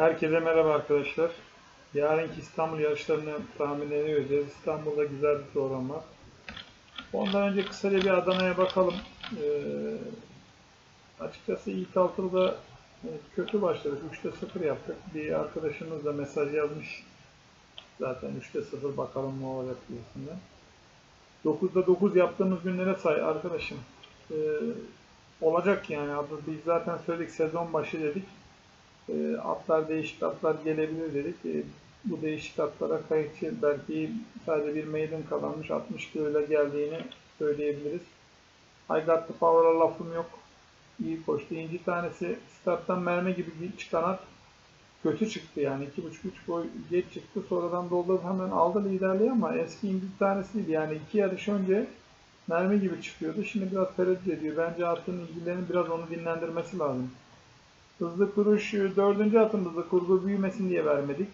Herkese merhaba arkadaşlar. Yarınki İstanbul yarışlarını tahminlerini vereceğiz. İstanbul'da güzel bir program var. Ondan önce kısaca bir Adana'ya bakalım. Ee, açıkçası ilk altılıda e, kötü başladık. 3'te 0 yaptık. Bir arkadaşımız da mesaj yazmış. Zaten 3'te 0 bakalım ne olacak gibisinden. 9'da 9 yaptığımız günlere say arkadaşım. Ee, olacak yani. Biz zaten söyledik sezon başı dedik. E, atlar değişik atlar gelebilir dedik. E, bu değişik atlara kayıtçı belki sadece bir maiden kazanmış 60 kiloyla geldiğini söyleyebiliriz. I got the power'a lafım yok. İyi koştu. İnci tanesi starttan mermi gibi çıkan at kötü çıktı yani. 2.5-3 boy geç çıktı. Sonradan doldurdu hemen aldı liderliği ama eski inci tanesiydi. Yani iki yarış önce mermi gibi çıkıyordu. Şimdi biraz tereddüt ediyor. Bence atın ilgilerini biraz onu dinlendirmesi lazım. Hızlı kuruş e, dördüncü atımızdı. Kurgu büyümesin diye vermedik.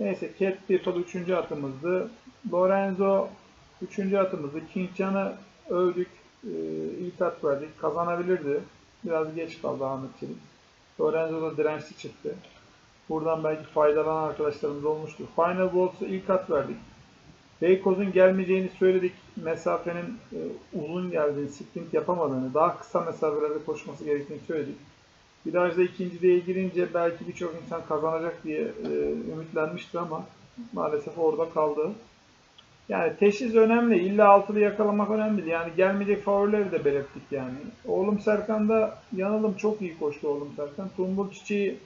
Neyse Cat People üçüncü atımızdı. Lorenzo üçüncü atımızdı. King Can'ı övdük. Ee, iyi tat verdik. Kazanabilirdi. Biraz geç kaldı Ahmet Çelik. Lorenzo da dirençli çıktı. Buradan belki faydalanan arkadaşlarımız olmuştur. Final Waltz'a ilk at verdik. Beykoz'un gelmeyeceğini söyledik. Mesafenin e, uzun geldiğini, sprint yapamadığını, daha kısa mesafelerde koşması gerektiğini söyledik. Virajda ikinciliğe girince belki birçok insan kazanacak diye e, ümitlenmişti ama maalesef orada kaldı. Yani teşhis önemli. İlla altılı yakalamak önemli. Yani gelmeyecek favorileri de belirttik yani. Oğlum Serkan'da yanılım çok iyi koştu oğlum Serkan. Tumbul çiçeği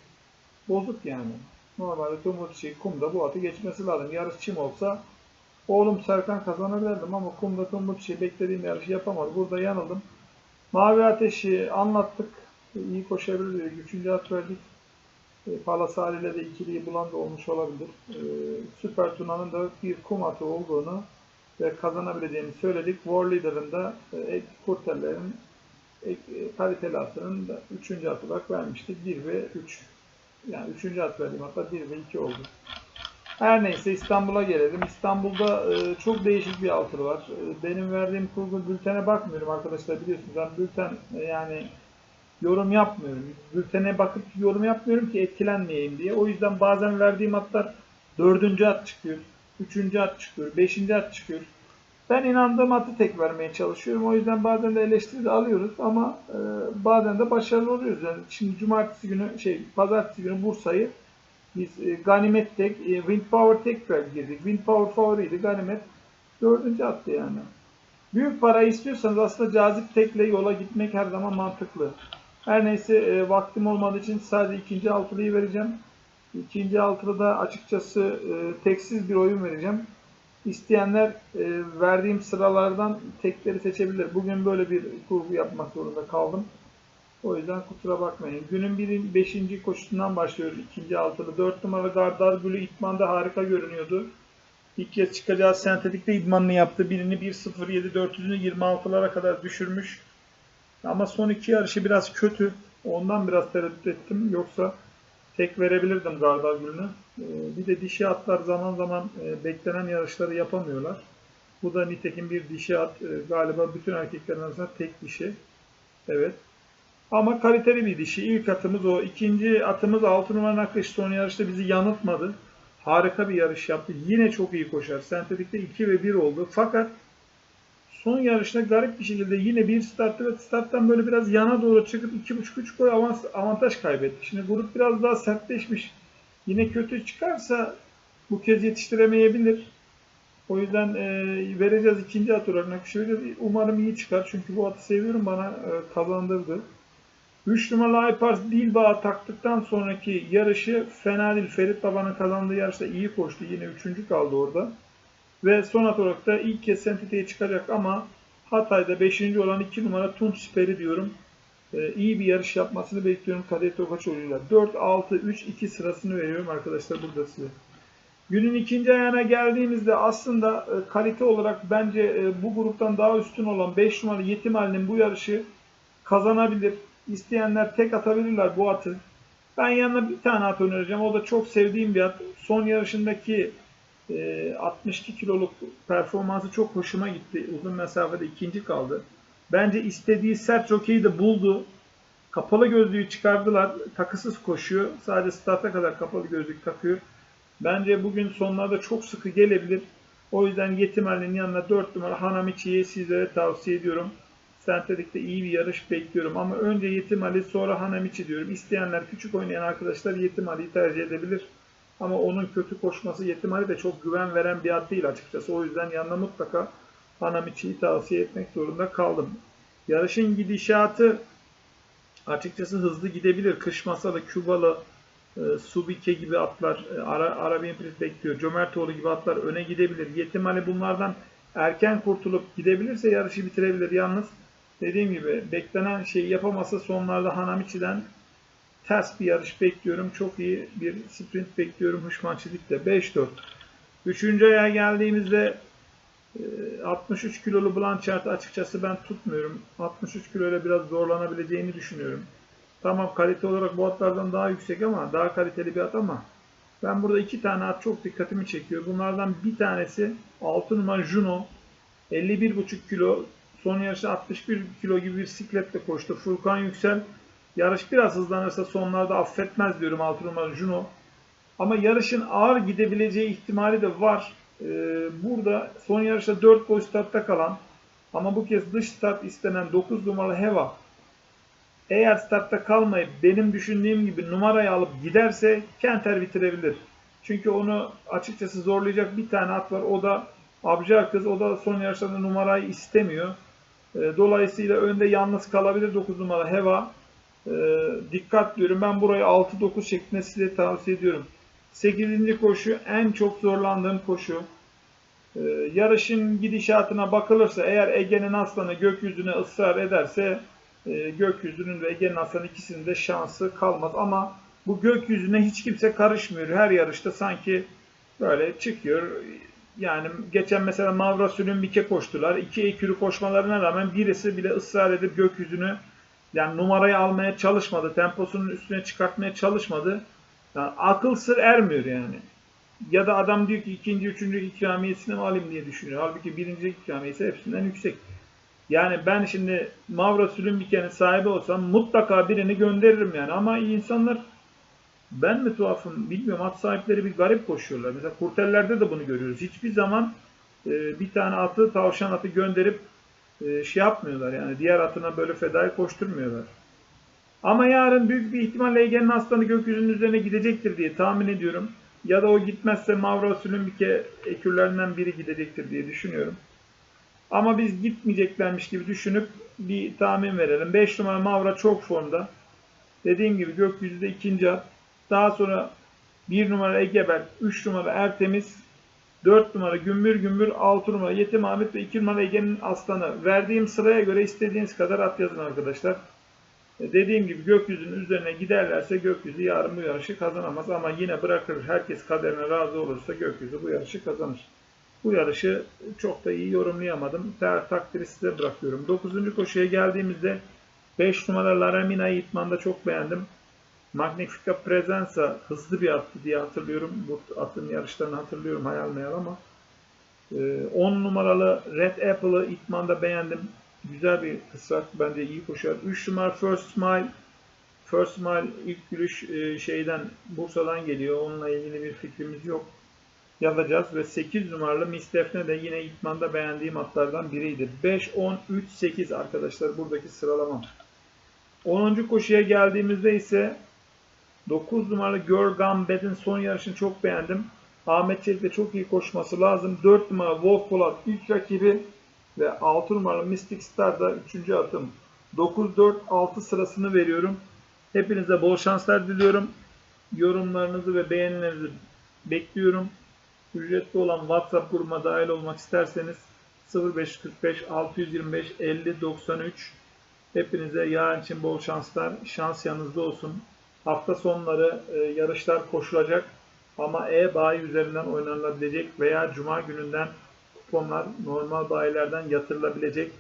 bozuk yani. Normalde tumbul çiçeği kumda bu atı geçmesi lazım. Yarış çim olsa oğlum Serkan kazanabilirdim ama kumda tumbul çiçeği beklediğim yarışı yapamadı. Burada yanıldım. Mavi ateşi anlattık iyi koşabilir dedik. Üçüncü at verdik. E, Palasari ile de ikiliyi bulan da olmuş olabilir. E, Süper Tuna'nın da bir kum atı olduğunu ve kazanabileceğini söyledik. War Leader'ın da e, Kurteller'in e, kaliteli atının da üçüncü at olarak vermiştik. 1 ve 3. Yani üçüncü at verdim hatta 1 ve 2 oldu. Her neyse İstanbul'a gelelim. İstanbul'da e, çok değişik bir altılı var. E, benim verdiğim kurgu bültene bakmıyorum arkadaşlar biliyorsunuz. Ben bülten e, yani yorum yapmıyorum. Bültene bakıp yorum yapmıyorum ki etkilenmeyeyim diye. O yüzden bazen verdiğim atlar dördüncü at çıkıyor. Üçüncü at çıkıyor. Beşinci at çıkıyor. Ben inandığım atı tek vermeye çalışıyorum. O yüzden bazen de eleştiri de alıyoruz ama e, bazen de başarılı oluyoruz. Yani şimdi cumartesi günü şey pazartesi günü Bursa'yı biz e, Ganimet tek, e, Wind Power tek girdik. Wind Power favoriydi. Ganimet dördüncü attı yani. Büyük para istiyorsanız aslında cazip tekle yola gitmek her zaman mantıklı. Her neyse e, vaktim olmadığı için sadece ikinci altılıyı vereceğim. İkinci altılı da açıkçası e, teksiz bir oyun vereceğim. İsteyenler e, verdiğim sıralardan tekleri seçebilir. Bugün böyle bir kurgu yapmak zorunda kaldım. O yüzden kusura bakmayın. Günün birin, beşinci koşusundan başlıyoruz. ikinci altılı. Dört numara Gardar Gülü İtman'da harika görünüyordu. İlk kez çıkacağı sentetikte idmanını yaptı. Birini 1.07 400'ünü 26'lara kadar düşürmüş. Ama son iki yarışı biraz kötü. Ondan biraz tereddüt ettim. Yoksa tek verebilirdim Gardar Gül'ünü. Ee, bir de dişi atlar zaman zaman e, beklenen yarışları yapamıyorlar. Bu da nitekim bir dişi at. E, galiba bütün erkeklerin arasında tek dişi. Evet. Ama kaliteli bir dişi. İlk atımız o. İkinci atımız 6 numara akış son yarışta bizi yanıltmadı. Harika bir yarış yaptı. Yine çok iyi koşar. Sentetikte 2 ve 1 oldu. Fakat son yarışta garip bir şekilde yine bir starttı ve starttan böyle biraz yana doğru çıkıp 2.5-3 boy avans, avantaj kaybetti. Şimdi grup biraz daha sertleşmiş. Yine kötü çıkarsa bu kez yetiştiremeyebilir. O yüzden e, vereceğiz ikinci at olarak nakışı Umarım iyi çıkar çünkü bu atı seviyorum bana e, kazandırdı. 3 numaralı Aypars Dilbağ taktıktan sonraki yarışı fena değil. Ferit Baba'nın kazandığı yarışta iyi koştu. Yine 3. kaldı orada. Ve son olarak da ilk kez sentiteye çıkacak ama Hatay'da 5. olan 2 numara Tunç Siperi diyorum. Ee, iyi bir yarış yapmasını bekliyorum Kadir Tokaçoğlu'yla. 4, 6, 3, 2 sırasını veriyorum arkadaşlar burada size. Günün ikinci ayağına geldiğimizde aslında e, kalite olarak bence e, bu gruptan daha üstün olan 5 numaralı Yetim Ali'nin bu yarışı kazanabilir. İsteyenler tek atabilirler bu atı. Ben yanına bir tane at önereceğim. O da çok sevdiğim bir at. Son yarışındaki e, 62 kiloluk performansı çok hoşuma gitti. Uzun mesafede ikinci kaldı. Bence istediği sert jokeyi de buldu. Kapalı gözlüğü çıkardılar. Takısız koşuyor. Sadece starta kadar kapalı gözlük takıyor. Bence bugün sonlarda çok sıkı gelebilir. O yüzden Yetim Ali'nin yanına 4 numara Hanamichi'yi sizlere tavsiye ediyorum. Sentetik'te iyi bir yarış bekliyorum ama önce Yetim Ali sonra Hanamichi diyorum. İsteyenler küçük oynayan arkadaşlar Yetim Ali'yi tercih edebilir. Ama onun kötü koşması Yetim Ali de çok güven veren bir at değil açıkçası. O yüzden yanına mutlaka Hanamichi'yi tavsiye etmek zorunda kaldım. Yarışın gidişatı açıkçası hızlı gidebilir. Kış masalı, Kübalı, e, Subike gibi atlar, e, Ara, Arabian Prince bekliyor. Cömertoğlu gibi atlar öne gidebilir. Yetim Ali bunlardan erken kurtulup gidebilirse yarışı bitirebilir. Yalnız dediğim gibi beklenen şeyi yapamasa sonlarda Hanamichi'den ters bir yarış bekliyorum. Çok iyi bir sprint bekliyorum Hışmançilik'te. 5-4. Üçüncü aya geldiğimizde e, 63 kilolu Blanchard'ı açıkçası ben tutmuyorum. 63 kiloyla biraz zorlanabileceğini düşünüyorum. Tamam kalite olarak bu atlardan daha yüksek ama daha kaliteli bir at ama ben burada iki tane at çok dikkatimi çekiyor. Bunlardan bir tanesi 6 numara Juno. 51,5 kilo. Son yarışta 61 kilo gibi bir sikletle koştu. Furkan Yüksel yarış biraz hızlanırsa sonlarda affetmez diyorum 6 numara Juno. Ama yarışın ağır gidebileceği ihtimali de var. Ee, burada son yarışta 4 boy startta kalan ama bu kez dış start istenen 9 numaralı Heva eğer startta kalmayıp benim düşündüğüm gibi numarayı alıp giderse Kenter bitirebilir. Çünkü onu açıkçası zorlayacak bir tane at var. O da Abcar kız. O da son yarışlarda numarayı istemiyor. E, Dolayısıyla önde yalnız kalabilir 9 numara Heva. E, dikkat diyorum. Ben burayı 6-9 şeklinde size tavsiye ediyorum. 8. koşu en çok zorlandığım koşu. E, yarışın gidişatına bakılırsa eğer Ege'nin aslanı gökyüzüne ısrar ederse e, gökyüzünün ve Ege'nin aslan ikisinin de şansı kalmaz. Ama bu gökyüzüne hiç kimse karışmıyor. Her yarışta sanki böyle çıkıyor. Yani geçen mesela Mavra Sülümbike koştular. İki ekürü koşmalarına rağmen birisi bile ısrar edip gökyüzünü yani numarayı almaya çalışmadı. Temposunun üstüne çıkartmaya çalışmadı. Yani akıl sır ermiyor yani. Ya da adam diyor ki ikinci, üçüncü ikramiyesini mi alayım diye düşünüyor. Halbuki birinci ikramiyesi hepsinden yüksek. Yani ben şimdi Mavra Sülümbike'nin sahibi olsam mutlaka birini gönderirim yani. Ama insanlar ben mi tuhafım bilmiyorum at sahipleri bir garip koşuyorlar. Mesela kurtellerde de bunu görüyoruz. Hiçbir zaman e, bir tane atı tavşan atı gönderip e, şey yapmıyorlar yani diğer atına böyle fedai koşturmuyorlar. Ama yarın büyük bir ihtimalle Ege'nin aslanı gökyüzünün üzerine gidecektir diye tahmin ediyorum. Ya da o gitmezse Mavra Sülümbike ekürlerinden biri gidecektir diye düşünüyorum. Ama biz gitmeyeceklermiş gibi düşünüp bir tahmin verelim. 5 numara Mavra çok formda. Dediğim gibi gökyüzünde ikinci at. Daha sonra 1 numara Egeber, 3 numara Ertemiz, 4 numara Gümbür Gümbür, 6 numara Yetim Ahmet ve 2 numara Ege'nin aslanı. Verdiğim sıraya göre istediğiniz kadar at yazın arkadaşlar. E, dediğim gibi gökyüzünün üzerine giderlerse gökyüzü yarın bu yarışı kazanamaz ama yine bırakır herkes kaderine razı olursa gökyüzü bu yarışı kazanır. Bu yarışı çok da iyi yorumlayamadım. Ter takdiri size bırakıyorum. 9. koşuya geldiğimizde 5 numara Laramina İtman'da çok beğendim. Magnifica Presenza hızlı bir attı diye hatırlıyorum. Bu atın yarışlarını hatırlıyorum hayal meyal ama 10 e, numaralı Red Apple'ı İtman'da beğendim. Güzel bir kısrak. Bence iyi koşar. 3 numara First Smile First Smile ilk gülüş e, şeyden Bursa'dan geliyor. Onunla ilgili bir fikrimiz yok yazacağız ve 8 numaralı Miss Defne de yine İtman'da beğendiğim atlardan biriydi. 5, 10, 3, 8 arkadaşlar buradaki sıralamam. 10. koşuya geldiğimizde ise 9 numaralı Girl Gambet'in son yarışını çok beğendim. Ahmet Çelik'te çok iyi koşması lazım. 4 numara Wolf Polat ilk rakibi ve 6 numaralı Mystic Star da 3. atım. 9-4-6 sırasını veriyorum. Hepinize bol şanslar diliyorum. Yorumlarınızı ve beğenilerinizi bekliyorum. Ücretli olan WhatsApp grubuma dahil olmak isterseniz 0545 625 50 93 Hepinize yarın için bol şanslar. Şans yanınızda olsun. Hafta sonları e, yarışlar koşulacak ama e-bayi üzerinden oynanabilecek veya cuma gününden kuponlar normal bayilerden yatırılabilecek.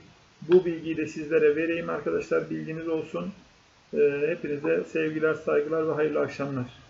Bu bilgiyi de sizlere vereyim arkadaşlar. Bilginiz olsun. E, hepinize sevgiler, saygılar ve hayırlı akşamlar.